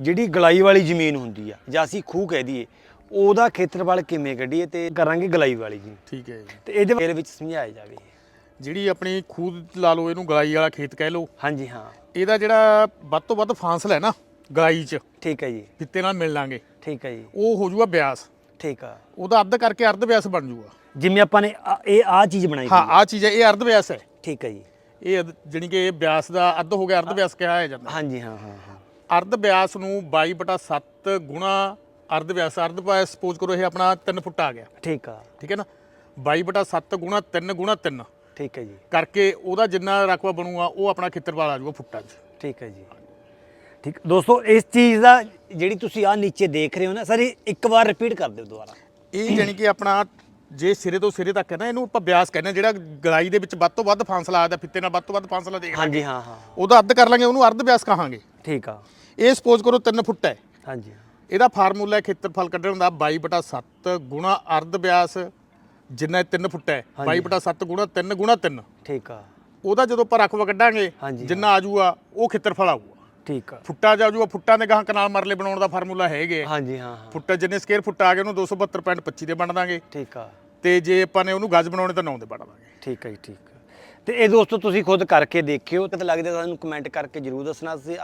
ਜਿਹੜੀ ਗਲਾਈ ਵਾਲੀ ਜ਼ਮੀਨ ਹੁੰਦੀ ਆ ਜਾਂ ਅਸੀਂ ਖੂਹ ਕਹਿ ਦਈਏ ਉਹਦਾ ਖੇਤਰਫਲ ਕਿਵੇਂ ਕੱਢੀਏ ਤੇ ਕਰਾਂਗੇ ਗਲਾਈ ਵਾਲੀ ਜੀ ਠੀਕ ਹੈ ਜੀ। ਤੇ ਇਹਦੇ ਬਾਰੇ ਵਿੱਚ ਸਮਝਾਇਆ ਜਾਵੇ। ਜਿਹੜੀ ਆਪਣੀ ਖੂਦ ਲਾ ਲਓ ਇਹਨੂੰ ਗਲਾਈ ਵਾਲਾ ਖੇਤ ਕਹਿ ਲਓ। ਹਾਂਜੀ ਹਾਂ। ਇਹਦਾ ਜਿਹੜਾ ਵੱਧ ਤੋਂ ਵੱਧ ਫਾਸਲਾ ਹੈ ਨਾ ਗਲਾਈ 'ਚ ਠੀਕ ਹੈ ਜੀ। ਫਿੱਤੇ ਨਾਲ ਮਿਲ ਲਾਂਗੇ। ਠੀਕ ਹੈ ਜੀ। ਉਹ ਹੋ ਜਾਊਗਾ ਬਿਆਸ। ਠੀਕ ਆ। ਉਹਦਾ ਅੱਧ ਕਰਕੇ ਅਰਧ ਬਿਆਸ ਬਣ ਜਾਊਗਾ ਜਿਵੇਂ ਆਪਾਂ ਨੇ ਆ- ਇਹ ਆ ਚੀਜ਼ ਬਣਾਈ ਹਾਂ ਹੋਈ ਆ ਚੀਜ਼ ਹੈ ਇਹ ਅਰਧ ਬਿਆਸ ਹੈ। ਠੀਕ ਹੈ ਜੀ। ਇਹ ਅਧ- ਜਾਣੀ ਕਿ ਇਹ ਬਿਆਸ ਦਾ ਅੱਧ ਹੋ ਗਿਆ ਅਰਧ ਬਿਆਸ ਕਿਹਾ ਜਾਂਦਾ ਹਾਂਜੀ ਹਾਂ ਹਾਂ ਹਾਂ। ਅਰਧ ਬਿਆਸ ਨੂੰ 22/7 ਗੁਣਾ ਅਰਧ ਬਿਆਸ ਅਰਧ ਬਿਆਸ ਸਪੋਜ਼ ਕਰੋ ਇਹ ਆਪਣਾ 3 ਫੁੱਟ ਆ ਗਿਆ। ਠੀਕ ਆ। ਠੀਕ ਹੈ ਨਾ? 22/7 ਗੁਣਾ 3 ਗੁਣਾ 3 ਠੀਕ ਹੈ ਜੀ। ਕਰਕੇ ਉਹਦਾ ਜਿੰਨਾ ਰਕਬਾ ਬਣੂਗਾ ਉਹ ਆਪਣਾ ਖੇਤਰਫਲ ਆ ਜਾਊਗਾ ਫੁੱਟਾਂ 'ਚ। ਠੀਕ ਹੈ ਜੀ। ਠੀਕ ਦੋਸਤੋ ਇਸ ਚੀਜ਼ ਦਾ ਜਿਹੜੀ ਤੁਸੀਂ ਆ ਨੀਚੇ ਦੇਖ ਰਹੇ ਹੋ ਨਾ ਸਰ ਇੱਕ ਵਾਰ ਰਿਪੀਟ ਕਰ ਦਿਓ ਦੁਬਾਰਾ। ਇਹ ਜਾਣੀ ਕਿ ਆਪਣਾ ਜੇ ਸਿਰੇ ਤੋਂ ਸਿਰੇ ਤੱਕ ਹੈ ਨਾ ਇਹਨੂੰ ਆਪਾਂ ਬਿਆਸ ਕਹਿੰਦੇ ਜਿਹੜਾ ਗਲਾਈ ਦੇ ਵਿੱਚ ਵੱਧ ਤੋਂ ਵੱਧ ਫਾਸਲਾ ਆਦਾ ਫਿੱਤੇ ਨਾਲ ਵੱਧ ਤੋਂ ਵੱਧ ਫਾਸਲਾ ਦੇਖ ਹਾਂਜੀ ਹਾਂ ਹਾਂ। ਉਹਦਾ ਅੱਧ ਕਰ ਲਾਂਗੇ ਉਹਨੂੰ ਅਰਧ ਬਿਆਸ ਕਹਾਂਗੇ। ਠੀਕ ਆ। ਇਹ ਸਪੋਜ਼ ਕਰੋ 3 ਫੁੱਟ ਹੈ। ਹਾਂਜੀ। ਇਹਦਾ ਫਾਰਮੂਲਾ ਹੈ ਖੇਤਰਫਲ ਕੱਢਣ ਦਾ 22/7 ਗੁਣਾ ਅਰਧ ਬਿਆਸ ਜਿੰਨਾ 3 ਫੁੱਟ ਹੈ। 22/7 ਗੁਣਾ 3 ਗੁਣਾ 3 ਠੀਕ ਆ। ਉਹਦਾ ਜਦੋਂ ਆਪਾਂ ਰਕਬਾ ਕੱਢਾਂਗੇ ਜਿੰਨਾ ਆ ਜਾਊਗਾ ਉਹ ਖੇਤਰਫਲ ਆਊਗਾ। ਠੀਕ ਆ। ਫੁੱਟਾ ਜਾ ਜਾਊਗਾ ਫੁੱਟਾਂ ਦੇ ਗਾਂ ਕਨਾਲ ਮਰਲੇ ਬਣਾਉਣ ਦਾ ਫਾਰਮੂਲਾ ਹੈਗੇ ਹਾਂਜੀ ਹਾਂ ਫੁੱਟਾ ਜਿੰਨੇ ਸਕੁਅਰ ਫੁੱਟ ਆ ਗਏ ਉਹਨੂੰ 272.25 ਦੇ ਬਣ ਦਾਂਗੇ। ਠੀਕ ਆ। ਤੇ ਜੇ ਆਪਾਂ ਨੇ ਉਹਨੂੰ ਗੱਜ ਬਣਾਉਣੇ ਤਾਂ 9 ਦੇ ਬਣ ਦਾਂਗੇ। ਠੀਕ ਹੈ ਜੀ ਠੀਕ ਆ। ਤੇ ਇਹ ਦੋਸਤੋ ਤੁਸੀਂ ਖੁਦ ਕਰਕੇ ਦੇਖਿਓ ਤੇ ਲੱਗਦਾ ਸਾਨੂੰ ਕਮੈਂਟ ਕਰਕੇ ਜਰੂਰ ਦੱਸਣਾ ਸੀ